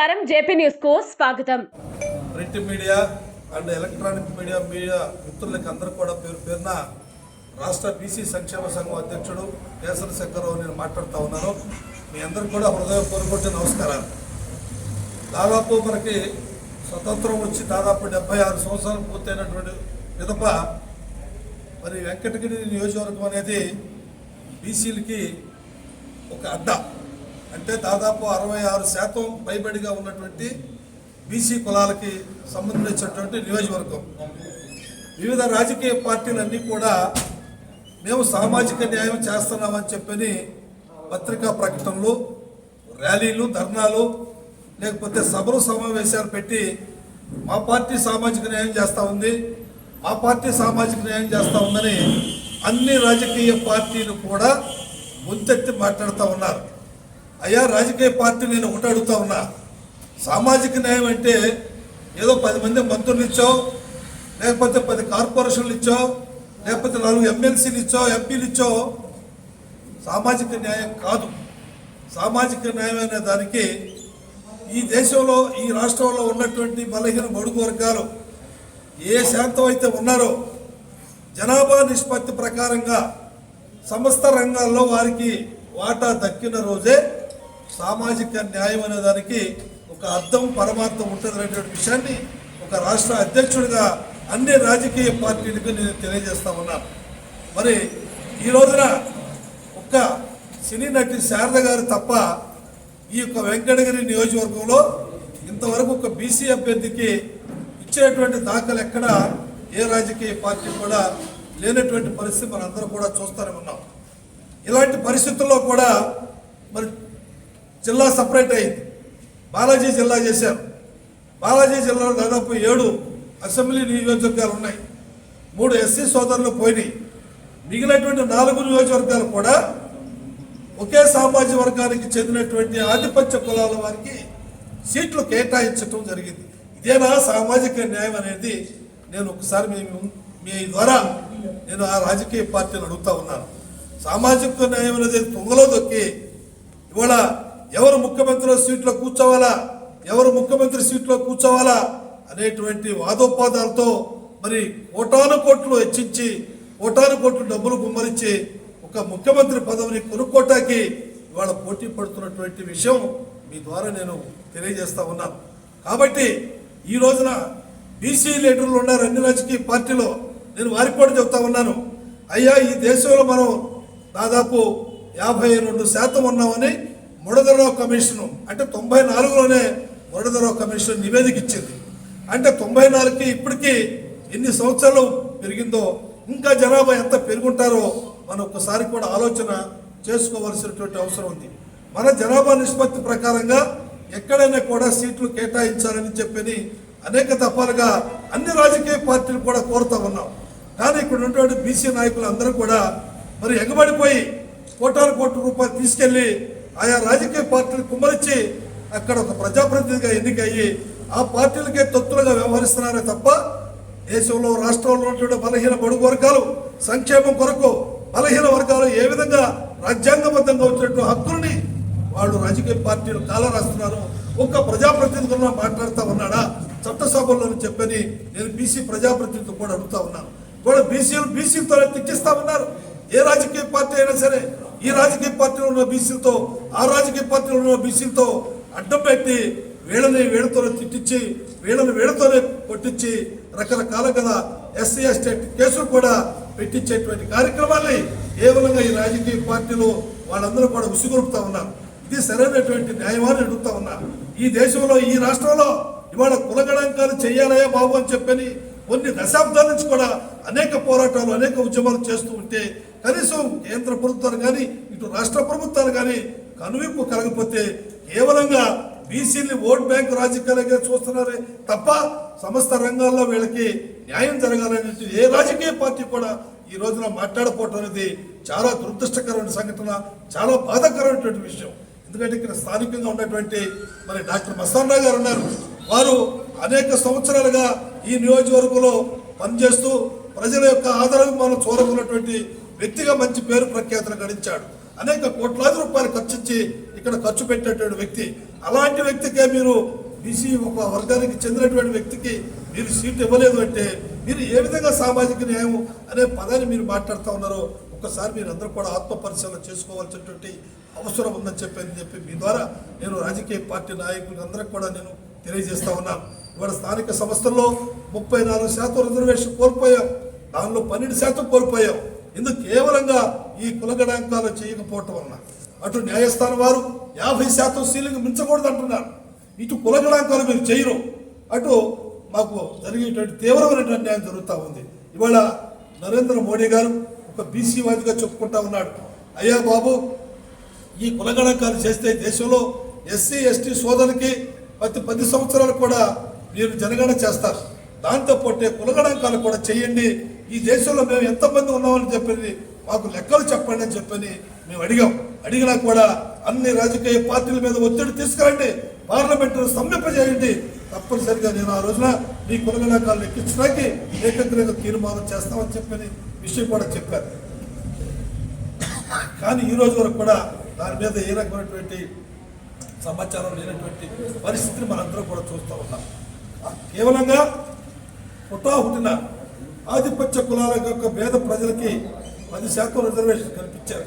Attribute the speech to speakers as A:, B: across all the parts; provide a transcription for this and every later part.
A: నమస్కారం. జేపీ న్యూస్కు స్వాగతం.
B: Print media and electronic media media మిత్రులకి అందరూ కూడా పేరు పేరున రాష్ట్ర బీసీ సంక్షేమ సంఘం అధ్యక్షుడు కేసరి శంకరరావు నేను మాట్లాడుతూ ఉన్నాను. మీ అందరూ కూడా హృదయపూర్వక నమస్కారాలు. దాదాపు మనకి స్వతంత్రం వచ్చి దాదాపు డెబ్బై ఆరు సంవత్సరాలు పూర్తయినటువంటి పిదప మరి వెంకటగిరి నియోజకవర్గం అనేది బీసీలకి ఒక అడ్డా. అంటే దాదాపు అరవై ఆరు శాతం పైబడిగా ఉన్నటువంటి బీసీ కులాలకి సంబంధించినటువంటి నియోజకవర్గం. వివిధ రాజకీయ పార్టీలన్నీ కూడా మేము సామాజిక న్యాయం చేస్తున్నామని చెప్పని పత్రికా ప్రకటనలు ర్యాలీలు ధర్నాలు లేకపోతే సభలు సమావేశాలు పెట్టి మా పార్టీ సామాజిక న్యాయం చేస్తూ ఉంది మా పార్టీ సామాజిక న్యాయం చేస్తూ ఉందని అన్ని రాజకీయ పార్టీలు కూడా ముంతెత్తి మాట్లాడుతూ ఉన్నారు. అయ్యా రాజకీయ పార్టీ నేను ఒకటి అడుగుతా ఉన్నా. సామాజిక న్యాయం అంటే ఏదో పది మంది మంత్రులు ఇచ్చావు లేకపోతే పది కార్పొరేషన్లు ఇచ్చావు లేకపోతే నాలుగు ఎమ్మెల్సీలు ఇచ్చావు ఎంపీలు ఇచ్చావు. సామాజిక న్యాయం కాదు. సామాజిక న్యాయం అనే దానికి ఈ దేశంలో ఈ రాష్ట్రంలో ఉన్నటువంటి బలహీన బడుగు వర్గాలు ఏ శాంతం అయితే ఉన్నారో జనాభా నిష్పత్తి ప్రకారంగా సమస్త రంగాల్లో వారికి వాటా దక్కిన రోజే సామాజిక న్యాయం అనే దానికి ఒక అర్థం పరమార్థం ఉంటుంది అనేటువంటి విషయాన్ని ఒక రాష్ట్ర అధ్యక్షుడిగా అన్ని రాజకీయ పార్టీలకు నేను తెలియజేస్తా ఉన్నాను మరి ఈ రోజున ఒక్క సినీ నటి శారద గారు తప్ప ఈ యొక్క వెంకటగిరి నియోజకవర్గంలో ఇంతవరకు ఒక బీసీ అభ్యర్థికి ఇచ్చినటువంటి దాఖలు ఎక్కడ ఏ రాజకీయ పార్టీ కూడా లేనటువంటి పరిస్థితి మనందరం కూడా చూస్తూనే ఉన్నాం. ఇలాంటి పరిస్థితుల్లో కూడా మరి జిల్లా సపరేట్ అయింది. బాలాజీ జిల్లా చేశారు. బాలాజీ జిల్లాలో దాదాపు ఏడు అసెంబ్లీ నియోజకవర్గాలు ఉన్నాయి. మూడు ఎస్సీ సోదరులు పోయినాయి. మిగిలినటువంటి నాలుగు నియోజకవర్గాలు కూడా ఒకే సామాజిక వర్గానికి చెందినటువంటి ఆధిపత్య కులాల వారికి సీట్లు కేటాయించడం జరిగింది. ఇదేనా సామాజిక న్యాయం అనేది? నేను ఒకసారి మీ మీ ద్వారా నేను ఆ రాజకీయ పార్టీని అడుగుతా ఉన్నాను. సామాజిక న్యాయం అనేది తొంగలో దొక్కి ఇవాళ ఎవరు ముఖ్యమంత్రి సీట్లో కూర్చోవాలా? ఎవరు ముఖ్యమంత్రి సీట్లో కూర్చోవాలా? అనేటువంటి వాదోపాదాలతో మరి కోటాను కోట్లు హెచ్చించి కోటాను కోట్లు డబ్బులు గుమ్మరించి ఒక ముఖ్యమంత్రి పదవిని కొనుక్కోటానికి ఇవాళ పోటీ పడుతున్నటువంటి విషయం మీ ద్వారా నేను తెలియజేస్తా ఉన్నాను. కాబట్టి ఈ రోజున బీసీ లీడర్లు ఉన్నారు అన్ని రాజకీయ పార్టీలో. నేను వారికి కూడా చెప్తా ఉన్నాను. అయ్యా ఈ దేశంలో మనం దాదాపు యాభై రెండు శాతం ఉన్నామని మురదరావు కమిషను అంటే తొంభై నాలుగులోనే మురదరావు కమిషన్ నివేదిక ఇచ్చింది. అంటే తొంభై నాలుగుకి ఇప్పటికీ ఎన్ని సంవత్సరాలు పెరిగిందో ఇంకా జనాభా ఎంత పెరుగుంటారో మనం ఒక్కసారి కూడా ఆలోచన చేసుకోవాల్సినటువంటి అవసరం ఉంది. మన జనాభా నిష్పత్తి ప్రకారంగా ఎక్కడైనా కూడా సీట్లు కేటాయించాలని చెప్పని అనేక తపాలుగా అన్ని రాజకీయ పార్టీలు కూడా కోరుతా ఉన్నాం. కానీ ఇక్కడ ఉన్నటువంటి బీసీ నాయకులు అందరూ కూడా మరి ఎగబడిపోయి కోటాను కోట్ల రూపాయలు తీసుకెళ్ళి ఆయా రాజకీయ పార్టీలు కుమ్మరించి అక్కడ ఒక ప్రజాప్రతినిధిగా ఎన్నికయ్యి ఆ పార్టీలకే తొత్తులుగా వ్యవహరిస్తున్నారే తప్ప దేశంలో రాష్ట్రంలో ఉన్నటువంటి బలహీన బడుగు వర్గాలు సంక్షేమం కొరకు బలహీన వర్గాలు ఏ విధంగా రాజ్యాంగబద్ధంగా వచ్చినట్టు హక్కుల్ని వాళ్ళు రాజకీయ పార్టీలు కాలరాస్తున్నారు. ఒక్క ప్రజాప్రతినిధులను మాట్లాడుతూ ఉన్నాడా? చట్టసభల్లో చెప్పని నేను బీసీ ప్రజాప్రతినిధులు కూడా అడుగుతా ఉన్నాను. కూడా బీసీలు బీసీలతో తిట్టిస్తా ఉన్నారు. ఏ రాజకీయ పార్టీ అయినా సరే ఈ రాజకీయ పార్టీలో ఉన్న బీసీలతో ఆ రాజకీయ పార్టీలో ఉన్న బీసీలతో అడ్డం పెట్టి వీళ్ళని వీళ్ళతోనే తిట్టించి వీళ్ళని వీళ్ళతోనే కొట్టించి రకరకాల కదా ఎస్సీ ఎస్టేట్ కేసులు కూడా పెట్టించేటువంటి కార్యక్రమాల్ని కేవలంగా ఈ రాజకీయ పార్టీలు వాళ్ళందరూ కూడా ఉసిగొలుపుతా ఉన్నారు. ఇది సరైనటువంటి న్యాయమాన్ని అడుగుతా ఉన్నారు. ఈ దేశంలో ఈ రాష్ట్రంలో ఇవాళ కులగణాంకాలు చేయాలయా బాబు అని చెప్పని కొన్ని దశాబ్దాల నుంచి కూడా అనేక పోరాటాలు అనేక ఉద్యమాలు చేస్తూ ఉంటే కనీసం కేంద్ర ప్రభుత్వాలు కానీ ఇటు రాష్ట్ర ప్రభుత్వాలు కానీ కనువిప్పు కలగకపోతే కేవలంగా బీసీని ఓట్ బ్యాంక్ రాజకీయాలుగా చూస్తున్నారే తప్ప సమస్త రంగాల్లో వీళ్ళకి న్యాయం జరగాలనేది ఏ రాజకీయ పార్టీ కూడా ఈ రోజున మాట్లాడపోవటం అనేది చాలా దురదృష్టకరమైన సంఘటన చాలా బాధాకరమైనటువంటి విషయం. ఎందుకంటే ఇక్కడ స్థానికంగా ఉన్నటువంటి మరి డాక్టర్ మస్తాన్ రావు గారు ఉన్నారు. వారు అనేక సంవత్సరాలుగా ఈ నియోజకవర్గంలో పనిచేస్తూ ప్రజల యొక్క ఆదరణ చూరకున్నటువంటి వ్యక్తిగా మంచి పేరు ప్రఖ్యాతలు గడించాడు. అనేక కోట్లాది రూపాయలు ఖర్చించి ఇక్కడ ఖర్చు పెట్టేటువంటి వ్యక్తి. అలాంటి వ్యక్తికే మీరు బీసీ ఒక వర్గానికి చెందినటువంటి వ్యక్తికి మీరు సీట్ ఇవ్వలేదు అంటే మీరు ఏ విధంగా సామాజిక న్యాయం అనే పదాన్ని మీరు మాట్లాడుతూ ఉన్నారో ఒక్కసారి మీరు అందరూ కూడా ఆత్మ పరిశీలన చేసుకోవాల్సినటువంటి అవసరం ఉందని చెప్పి అని చెప్పి మీ ద్వారా నేను రాజకీయ పార్టీ నాయకులందరికీ కూడా నేను తెలియజేస్తా ఉన్నాను. ఇవాళ స్థానిక సంస్థల్లో ముప్పై నాలుగు శాతం రిజర్వేషన్ కోల్పోయాం. దానిలో పన్నెండు శాతం కోల్పోయాం. ఇందుకు కేవలంగా ఈ కులగణాంకాలు చేయకపోవటం వలన అటు న్యాయస్థానం వారు యాభై శాతం సీలింగ్ మించకూడదు అంటున్నారు ఇటు కులగణాంకాలు మీరు చేయరు. అటు మాకు జరిగేటువంటి తీవ్రమైనటువంటి అన్యాయం జరుగుతూ ఉంది. ఇవాళ నరేంద్ర మోడీ గారు ఒక బీసీవాదిగా చెప్పుకుంటా ఉన్నాడు. అయ్యా బాబు ఈ కులగణాంకాలు చేస్తే దేశంలో ఎస్సీ ఎస్టీ సోదరులకి ప్రతి పది సంవత్సరాలు కూడా మీరు జనగణన చేస్తారు. దాంతో పాటే కులగణాంకాలు కూడా చేయండి. ఈ దేశంలో మేము ఎంతమంది ఉన్నామని చెప్పి మాకు లెక్కలు చెప్పండి అని చెప్పని మేము అడిగాం. అడిగినా కూడా అన్ని రాజకీయ పార్టీల మీద ఒత్తిడి తీసుకురండి. పార్లమెంటును స్తంభింపజేయండి తప్పనిసరిగా నేను ఆ రోజున మీ కులగణాంకాలను ఎక్కించడానికి ఏకగ్రంగా తీర్మానం చేస్తామని చెప్పని విషయం కూడా చెప్పారు. కానీ ఈ రోజు వరకు కూడా దాని మీద ఏ రకమైనటువంటి సమాచారం లేనటువంటి పరిస్థితిని మనందరం కూడా చూస్తూ ఉన్నాం. కేవలంగా పుట్టా పుట్టిన ఆధిపత్య కులాల యొక్క పేద ప్రజలకి పది శాతం రిజర్వేషన్ కల్పించారు.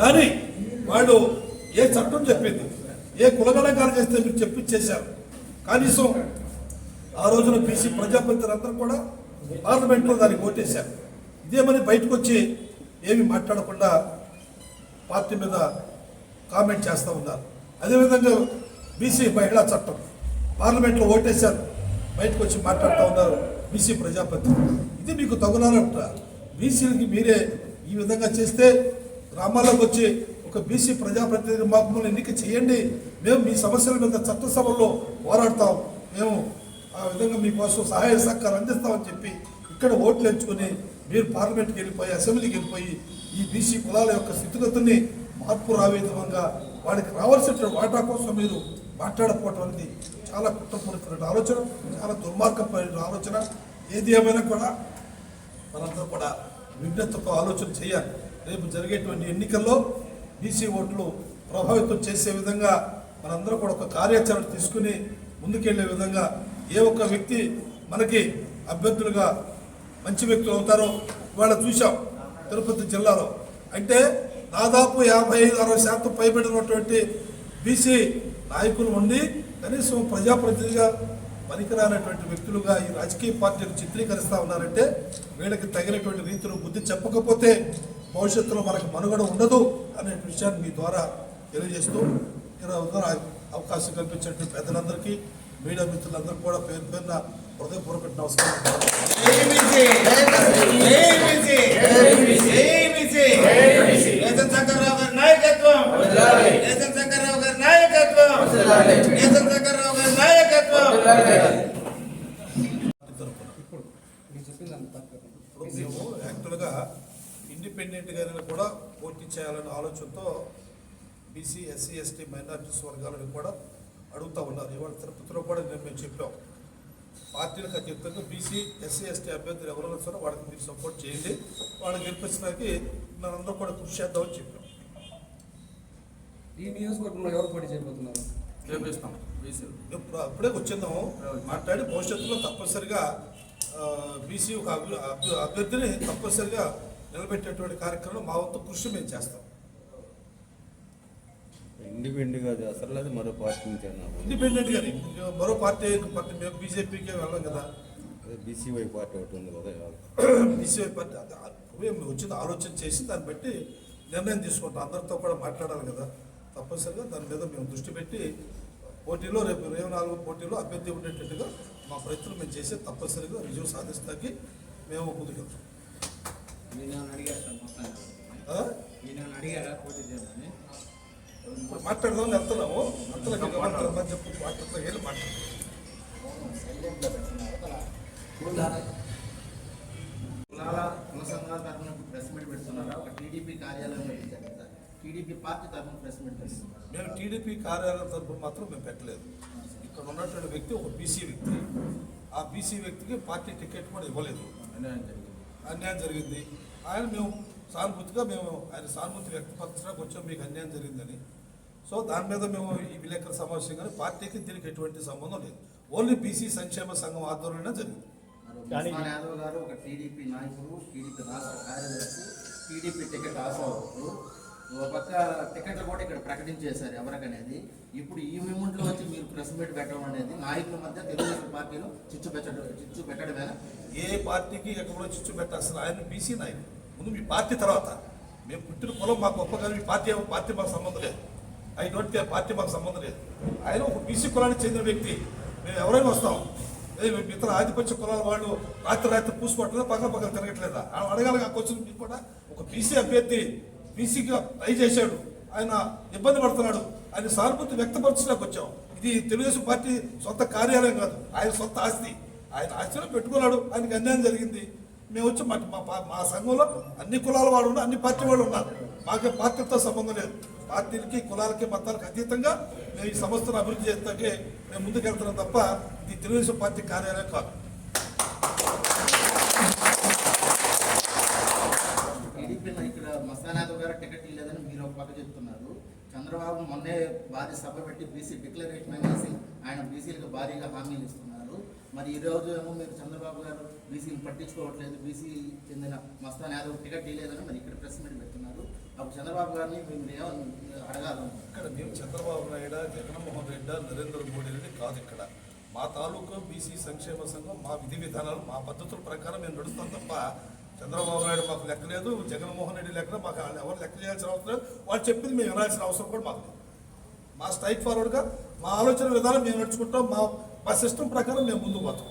B: కానీ వాళ్ళు ఏ చట్టం చెప్పింది ఏ కులగణకాలు చేస్తే మీరు చెప్పించేశారు. కనీసం ఆ రోజున బీసీ ప్రజాప్రతినిధులందరూ కూడా పార్లమెంట్లో దానికి ఓటేశారు. ఇదేమని బయటకు వచ్చి ఏమి మాట్లాడకుండా పార్టీ మీద కామెంట్ చేస్తూ ఉన్నారు. అదేవిధంగా బీసీ మహిళా చట్టం. పార్లమెంట్లో ఓటేశారు. బయటకు వచ్చి మాట్లాడుతూ ఉన్నారు బీసీ ప్రజాప్రతినిధులు. ఇది మీకు తగులాలంట. బీసీలకి మీరే ఈ విధంగా చేస్తే గ్రామాల్లోకి వచ్చి ఒక బీసీ ప్రజాప్రతినిధి మాకు ఎన్నిక చేయండి. మేము మీ సమస్యల మీద చట్టసభల్లో పోరాడతాం. మేము ఆ విధంగా మీకోసం సహాయ సహకారం అందిస్తామని చెప్పి ఇక్కడ ఓట్లు ఎంచుకొని మీరు పార్లమెంట్కి వెళ్ళిపోయి అసెంబ్లీకి వెళ్ళిపోయి ఈ బీసీ కులాల యొక్క స్థితిగతుల్ని మార్పు రావే విధంగా వాడికి రావాల్సిన వాటా కోసం మీరు మాట్లాడకపోవటం అనేది చాలా కుట్రపూరితమైన ఆలోచన చాలా దుర్మార్గమైన ఆలోచన. ఏది ఏమైనా కూడా మనందరూ కూడా విజ్ఞతతో ఆలోచన చేయాలి. రేపు జరిగేటువంటి ఎన్నికల్లో బీసీ ఓట్లు ప్రభావితం చేసే విధంగా మనందరూ కూడా ఒక కార్యాచరణ తీసుకుని ముందుకెళ్ళే విధంగా ఏ ఒక్క వ్యక్తి మనకి అభ్యర్థులుగా మంచి వ్యక్తులు అవుతారో ఇవాళ చూసాం తిరుపతి జిల్లాలో. అంటే దాదాపు యాభై ఐదు అరవై శాతం పైబడినటువంటి బీసీ నాయకులు ఉండి కనీసం ప్రజాప్రతినిధిగా పనికిరానటువంటి వ్యక్తులుగా ఈ రాజకీయ పార్టీలు చిత్రీకరిస్తూ ఉన్నారంటే వీళ్ళకి తగినటువంటి రీతిలో బుద్ధి చెప్పకపోతే భవిష్యత్తులో మనకు మనుగడ ఉండదు అనే విషయాన్ని మీ ద్వారా తెలియజేస్తూ ఈరోజు అవకాశం కల్పించినటువంటి పెద్దలందరికీ మీడియా మిత్రులందరూ కూడా పేరు పేరున హృదయపూర్వక నమస్కారం
C: నాయకత్వం నాయకత్వం నేతన్
B: ఇప్పుడు మేము యాక్చువల్గా ఇండిపెండెంట్గా కూడా పోటీ చేయాలనే ఆలోచనతో బీసీ ఎస్సీ ఎస్టీ మైనార్టీస్ వర్గాలను కూడా అడుగుతా ఉన్నారు ఇవాళ తిరుపతిలో కూడా నేను మేము చెప్పాం పార్టీలకు అత్యంతంగా బీసీ ఎస్సీ ఎస్టీ అభ్యర్థులు ఎవరైనా సరే వాళ్ళకి మీరు సపోర్ట్ చేయండి వాళ్ళకి గెలిపించడానికి మనందరూ కూడా కృషి చేద్దామని చెప్పాం
D: ఈ నియోజకవర్గంలో ఎవరు పోటీ చేయబోతున్నారు?
E: చేపిస్తాం
B: ఇప్పుడు అప్పుడే వచ్చిందాము మాట్లాడి భవిష్యత్తులో తప్పనిసరిగా బీసీ ఒక అభ్య- అభ్య- అభ్యర్థిని తప్పనిసరిగా నిలబెట్టేటువంటి కార్యక్రమం మా వంతు కృషి మేము చేస్తాం.
F: ఇండిపెండెంట్గా చేస్తారు లేదా మరో పార్టీ
B: ఇండిపెండెంట్ గాని. మరో పార్టీ పార్టీ మేము బీజేపీకి వెళ్ళాం కదా.
F: అదే బీసీవై పార్టీ ఒకటి ఉంది కదా
B: బీసీఐ పార్టీ అది మేము వచ్చింది ఆలోచన చేసి దాన్ని బట్టి నిర్ణయం తీసుకుంటాం. అందరితో కూడా మాట్లాడాలి కదా. తప్పనిసరిగా దాని మీద మేము దృష్టి పెట్టి పోటీలో రేపు ఇరవై నాలుగు పోటీలో అభ్యర్థి ఉండేటట్టుగా మా ప్రయత్నం మేము చేసి తప్పనిసరిగా విజయం సాధిస్తాకి మేము ముందుకెళ్తాం. మాట్లాడదాం వెళ్తున్నాము. అంతలో మాట్లాడదాం చెప్పి మాట్లాడతాం వెళ్ళి మాట్లాడతాం?
C: కులాల కుల సంఘాల తరఫున ప్రెస్ మీట్ పెడుతున్నారా? ఒక టీడీపీ కార్యాలయంలో టీడీపీ పార్టీ తరఫున ప్రెస్ మీట్
B: మేము టీడీపీ కార్యాలయం తరఫున మాత్రం మేము పెట్టలేదు. ఇక్కడ ఉన్నటువంటి వ్యక్తి ఒక బీసీ వ్యక్తి. ఆ బీసీ వ్యక్తికి పార్టీ టికెట్ కూడా ఇవ్వలేదు.
E: అన్యాయం జరిగింది.
B: అన్యాయం జరిగింది. ఆయన మేము సానుభూతిగా మేము ఆయన సానుభూతి వ్యక్తపరచడానికి వచ్చాం. మీకు అన్యాయం జరిగిందని. సో దాని మీద మేము ఈ విలేకరుల సమావేశం కానీ పార్టీకి దీనికి ఎటువంటి సంబంధం లేదు. ఓన్లీ బీసీ సంక్షేమ సంఘం ఆధ్వర్యంలో జరిగింది.
C: యాదవ్ గారు ఒక టీడీపీ నాయకుడు టీడీపీ రాష్ట్ర కార్యదర్శి టీడీపీ టికెట్ ఆశావకుడు ఒక పక్క టికెట్లు కూడా ఇక్కడ ప్రకటించేశారు ఎవరికనేది. ఇప్పుడు ఈ మూమెంట్లో వచ్చి మీరు ప్రెస్ మీట్ పెట్టడం అనేది నాయకుల మధ్య తెలుగుదేశం పార్టీలో చిచ్చు పెట్టడం చిచ్చు పెట్టడమేనా?
B: ఏ పార్టీకి ఎక్కడో చిచ్చు పెట్టాల్సిన ఆయన బీసీ నాయకుడు. ముందు మీ పార్టీ తర్వాత. మేము పుట్టిన కులం మాకు గొప్ప కానీ మీ పార్టీ పార్టీ మాకు సంబంధం లేదు. ఐ డోంట్ కేర్ పార్టీ మాకు సంబంధం లేదు. ఆయన ఒక బీసీ కులానికి చెందిన వ్యక్తి. మేము ఎవరైనా వస్తాం. మేము ఇతర ఆధిపత్య కులాల వాళ్ళు రాత్రి రాత్రి పూసుకోవట్లేదు పక్కన పక్కన తిరగట్లేదా? ఆ అడగాలి ఆ క్వశ్చన్ మీకు కూడా. ఒక బీసీ అభ్యర్థి బీసీగా ట్రై చేశాడు. ఆయన ఇబ్బంది పడుతున్నాడు. ఆయన సానుభూతి వ్యక్తపరచడానికి వచ్చాం. ఇది తెలుగుదేశం పార్టీ సొంత కార్యాలయం కాదు. ఆయన సొంత ఆస్తి. ఆయన ఆస్తిలో పెట్టుకున్నాడు. ఆయనకి అన్యాయం జరిగింది. మేము వచ్చి మా మా సంఘంలో అన్ని కులాల వాళ్ళు ఉన్నారు అన్ని పార్టీ వాళ్ళు ఉన్నారు మాకు పార్టీతో సంబంధం లేదు. పార్టీలకి కులాలకి మతాలకు అతీతంగా మేము ఈ సంస్థను అభివృద్ధి చేస్తాకే మేము ముందుకెళ్తున్నాం తప్ప ఇది తెలుగుదేశం పార్టీ కార్యాలయం కాదు
C: టీడీపీ ఇక్కడ మస్తానాథ్ గారు టికెట్ లేదని మీరు ఒక పక్క చెప్తున్నారు చంద్రబాబు మొన్నే భారీ సభ పెట్టి బీసీ డిక్లరేషన్ అనేసి ఆయన బీసీలకు భారీగా హామీలు ఇస్తున్నారు. మరి ఈ రోజు ఏమో మీరు చంద్రబాబు గారు బీసీలు పట్టించుకోవట్లేదు. బీసీ చెందిన మస్తాన్ యాదవ్ టికెట్ ఇవ్వలేదని మరి ఇక్కడ ప్రెస్ మీట్ పెడుతున్నారు. అప్పుడు చంద్రబాబు గారిని మేము అడగాలి?
B: ఇక్కడ మేము చంద్రబాబు నాయుడు జగన్మోహన్ రెడ్డి నరేంద్ర మోడీ రెడ్డి కాదు ఇక్కడ. మా తాలూకా బీసీ సంక్షేమ సంఘం మా విధి విధానాలు మా పద్ధతుల ప్రకారం మేము నడుస్తాం తప్ప చంద్రబాబు నాయుడు మాకు లెక్క లేదు జగన్మోహన్ రెడ్డి లెక్క మాకు ఎవరు లెక్క చేయాల్సిన అవసరం లేదు. వాళ్ళు చెప్పింది మేము వినాల్సిన అవసరం కూడా మాకు లేదు. మా స్ట్రైట్ ఫార్వర్డ్గా మా ఆలోచన విధానం మేము నడుచుకుంటాం మా మా సిస్టమ్ ప్రకారం మేము ముందుకు పోతాం.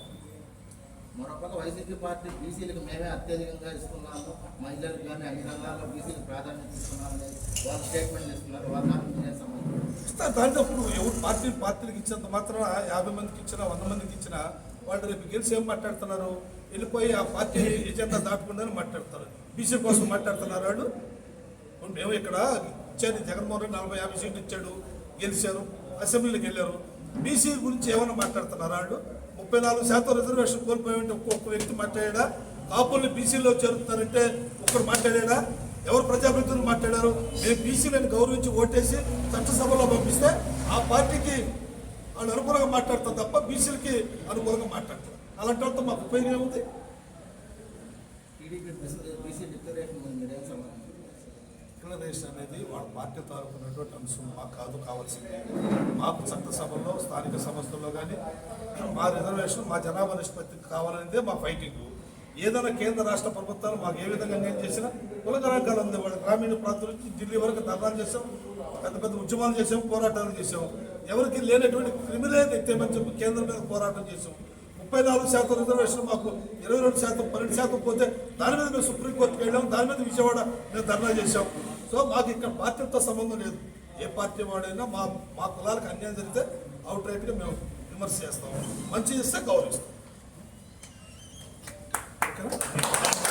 C: మరొక వైసీపీ పార్టీ బీసీలకు మేమే అత్యధికంగా ఇస్తున్నాము. మహిళలకు కానీ అన్ని రంగాల్లో బీసీలకు ప్రాధాన్యత ఇస్తున్నాము అనేది వాళ్ళు స్టేట్మెంట్ ఇస్తున్నారు. వాళ్ళ
B: దాంట్లో ఇప్పుడు ఎవరు పార్టీ పార్టీలకు ఇచ్చినంత మాత్రం యాభై మందికి ఇచ్చినా వంద మందికి ఇచ్చినా వాళ్ళు రేపు గెలిచి ఏం మాట్లాడుతున్నారు? వెళ్ళిపోయి ఆ పార్టీ ఎజెండా దాటుకుందని మాట్లాడతారు. బీసీ కోసం మాట్లాడుతున్నారు వాళ్ళు. మేము ఇక్కడ ఇచ్చాను జగన్మోహన్ రెడ్డి నలభై యాభై సీట్లు ఇచ్చాడు గెలిచారు అసెంబ్లీకి వెళ్ళారు. బీసీ గురించి ఏమైనా మాట్లాడుతున్నారు వాళ్ళు? ముప్పై నాలుగు శాతం రిజర్వేషన్ కోల్పోయామంటే ఒక్కొక్క వ్యక్తి మాట్లాడా కాపుల్ని బీసీలో చేరుతారంటే ఒక్కడు మాట్లాడా ఎవరు ప్రజాప్రతినిధులు మాట్లాడారు? మేము బీసీలను గౌరవించి ఓటేసి చట్టసభలో పంపిస్తే ఆ పార్టీకి వాళ్ళు అనుకూలంగా మాట్లాడతారు తప్ప బీసీలకి అనుకూలంగా మాట్లాడతారు. అలాంటి వాళ్ళతో మాకు ఉపయోగం ఏముంది? డిక్లరేషన్ అనేది వాళ్ళ పార్టీ తాలూకున్నటువంటి అంశం మాకు కాదు కావాల్సింది. మాకు చట్టసభల్లో స్థానిక సంస్థల్లో కానీ మా రిజర్వేషన్ మా జనాభా నిష్పత్తి కావాలనేదే మా ఫైటింగ్. ఏదైనా కేంద్ర రాష్ట్ర ప్రభుత్వాలు మాకు ఏ విధంగా నేను చేసినా కుల రంగాలు ఉంది వాళ్ళ. గ్రామీణ ప్రాంతం నుంచి ఢిల్లీ వరకు ధర్నాలు చేసాం పెద్ద పెద్ద ఉద్యమాలు చేసాం పోరాటాలు చేసాం ఎవరికి లేనటువంటి క్రిమినల్ ఎత్తేమని చెప్పి కేంద్రం మీద పోరాటం చేసాం ముప్పై నాలుగు శాతం రిజర్వేషన్ మాకు ఇరవై రెండు శాతం పన్నెండు శాతం పోతే దాని మీద మేము సుప్రీంకోర్టుకి వెళ్ళాం దాని మీద విజయవాడ మేము ధర్నా చేశాం. సో మాకు ఇక్కడ పార్టీతో సంబంధం లేదు. ఏ పార్టీ వాడైనా మా మా కులాలకు అన్యాయం జరిగితే అవుట్ రైట్గా మేము విమర్శ చేస్తాం. మంచి చేస్తే గౌరవిస్తాం. ఓకేనా?